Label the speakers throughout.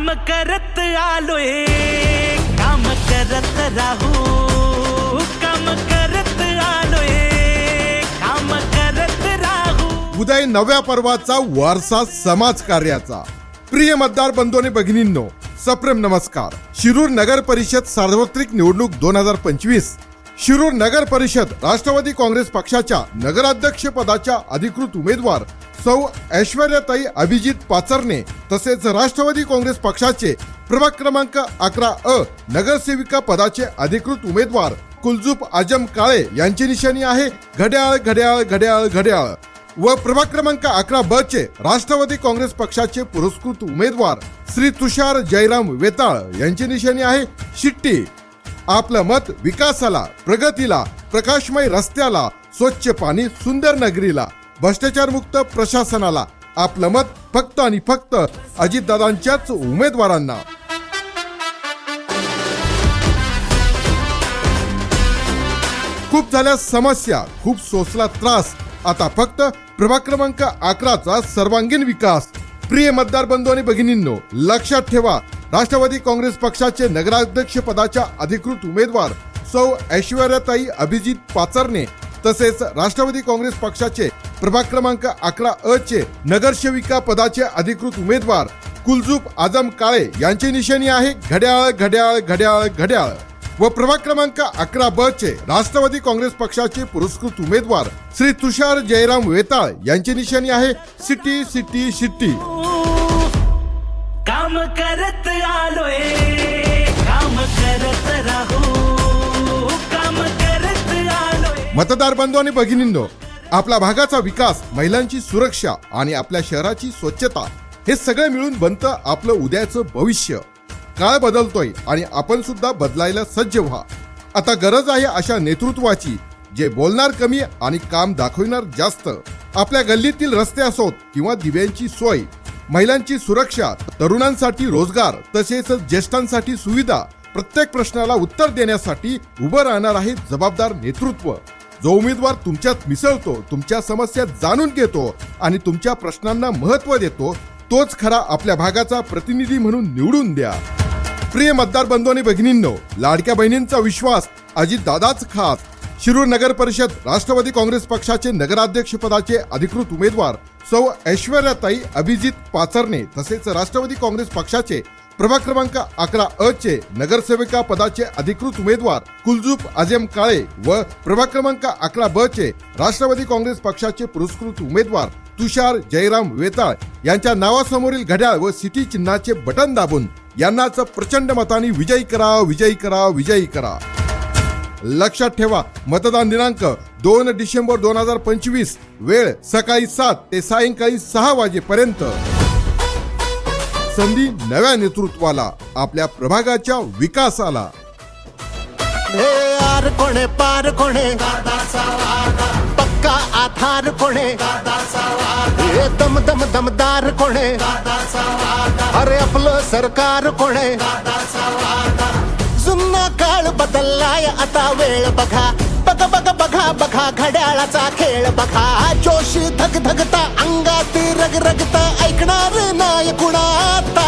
Speaker 1: काम करत आलोय. काम करत राहू. काम करत आलोय. काम करत राहू.
Speaker 2: उदय नव्या पर्वाचा वारसा समाज कार्याचा प्रिय मतदार बंधू आणि भगिनींनो सप्रेम नमस्कार. शिरूर नगर परिषद सार्वत्रिक निवडणूक दोन हजार पंचवीस. शिरूर नगर परिषद राष्ट्रवादी काँग्रेस पक्षाच्या नगराध्यक्ष पदाच्या अधिकृत उमेदवार सौ ऐश्वर्याताई अभिजित पाचरणे तसेच राष्ट्रवादी काँग्रेस पक्षाचे प्रभाग क्रमांक अकरा अ नगरसेविका पदाचे अधिकृत उमेदवार कुलजूप आजम काळे यांची निशाणी आहे. घड्याळ घड्याळ घड्याळ घड्याळ. व प्रभाग क्रमांक अकरा ब चे राष्ट्रवादी काँग्रेस पक्षाचे पुरस्कृत उमेदवार श्री तुषार जयराम वेताळ यांची निशाणी आहे. शिट्टी. आपलं मत विकासाला प्रगतीला प्रकाशमय रस्त्याला स्वच्छ पाणी सुंदर नगरीला. भ्रष्टाचारमुक्त प्रशासनाला आपलं मत फक्त आणि फक्त अजितदादांच्याच उमेदवारांना. खूप झाल्या समस्या खूप सोसला त्रास. आता फक्त प्रभाग क्रमांक अकराचा सर्वांगीण विकास. प्रिय मतदार बंधू आणि भगिनींनो लक्षात ठेवा राष्ट्रवादी काँग्रेस पक्षाचे नगराध्यक्ष पदाच्या अधिकृत उमेदवार सौ ऐश्वर्याताई अभिजित पाचरणे तसेच राष्ट्रवादी काँग्रेस पक्षाचे प्रभाग क्रमांक अकरा अ चे नगरसेविका पदाचे अधिकृत उमेदवार कुलजूप आजम काळे यांची निशाणी आहे घड्याळ घड्याळ घड्याळ घड्याळ. व प्रभाग क्रमांक अकरा ब चे राष्ट्रवादी काँग्रेस पक्षाचे पुरस्कृत उमेदवार श्री तुषार जयराम वेताळ यांची निशाणी आहे सिटी सिटी सिटी.
Speaker 1: काम करत आलोय काम करत राहू काम करत आलोय.
Speaker 2: मतदार बंधू आणि भगिनींनो आपल्या भागाचा विकास महिलांची सुरक्षा आणि आपल्या शहराची स्वच्छता हे सगळं मिळून बनतं आपलं उद्याचं भविष्य. काळ बदलतोय आणि आपण सुद्धा बदलायला सज्ज व्हा. आता गरज आहे अशा नेतृत्वाची जे बोलणार कमी आणि काम दाखविणार जास्त. आपल्या गल्लीतील रस्ते असोत किंवा दिव्यांची सोय महिलांची सुरक्षा तरुणांसाठी रोजगार तसेच ज्येष्ठांसाठी सुविधा प्रत्येक प्रश्नाला उत्तर देण्यासाठी उभं राहणार आहे जबाबदार नेतृत्व. जो उमेदवार तुमच्यात मिसळतो तुमच्या समस्या जाणून घेतो आणि तुमच्या प्रश्नांना महत्त्व देतो तोच खरा आपल्या भागाचा प्रतिनिधी म्हणून निवडून द्या. प्रिय मतदार बंधू आणि भगिनींनो लाडक्या बहिणींचा विश्वास अजित दादाच खास. शिरूर नगर परिषद राष्ट्रवादी काँग्रेस पक्षाचे नगराध्यक्ष पदाचे अधिकृत उमेदवार सौ ऐश्वर्याताई अभिजित पाचरणे तसेच राष्ट्रवादी काँग्रेस पक्षाचे प्रभाग क्रमांक अकरा अ चे नगरसेविका पदाचे अधिकृत उमेदवार कुलजूप आजेम काळे व प्रभाग क्रमांक अकरा ब चे राष्ट्रवादी काँग्रेस पक्षाचे पुरस्कृत उमेदवार तुषार जयराम वेताळ यांच्या नावासमोरील घड्याळ व सिटी चिन्हाचे बटन दाबून यांनाच प्रचंड मताने विजयी करा विजयी करा विजयी करा. लक्षात ठेवा मतदान दिनांक दोन डिसेंबर दोन हजार पंचवीस वेळ सकाळी सात ते सायंकाळी सहा वाजेपर्यंत. संधी नव्या नेतृत्वाला आपल्या प्रभागाच्या विकासाला.
Speaker 3: आर कोणे पार कोणे? पक्का आधार कोणे? हे दम दम दमदार कोणे? अरे आपलं सरकार कोणे? जुन्ना काळ बदललाय आता वेळ बघा. बघा खेळ बघा. जोशी धग धगता अंगात रग रगता ऐकणार नाही कुणाता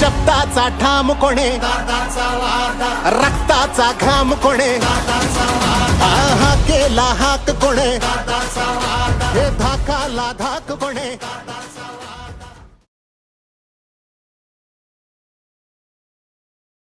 Speaker 3: शब्दाचा ठाम कोणे रक्ताचा घाम कोणे. हा केला हाक कोणे. हे धाकाला धाक कोणे.